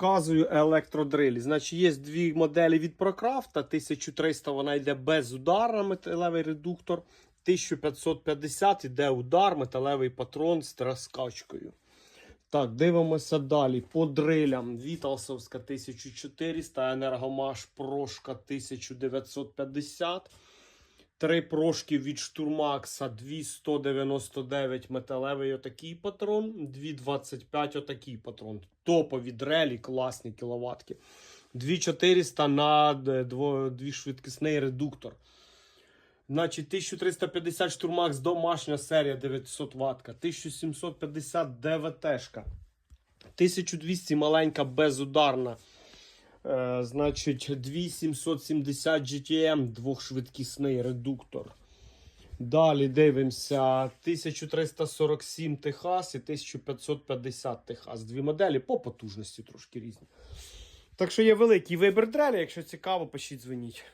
Показую електродрилі. Значить, є дві моделі від Прокрафта. 1300 вона йде без удара, металевий редуктор. 1550 йде удар, металевий патрон з розкачкою. Так, дивимося далі. По дрилям. Віталсовська 1400, Енергомаш Прошка 1950. Три прошки від Штурмакса 2199 металевий отакий патрон, 225 отакий патрон. Топові дрелі, класні кіловатки. 2400 на д- дво- двішвидкісний редуктор. Значить, 1350 штурмакс домашня серія 900 ватка, 1750 ДВТшка, 1200 маленька безударна. Е, значить, 2770 GTM, двохшвидкісний редуктор. Далі дивимося 1347 Техас і 1550 Техас. Дві моделі по потужності трошки різні. Так що є великий вибір дрелі, якщо цікаво, пишіть дзвоніть.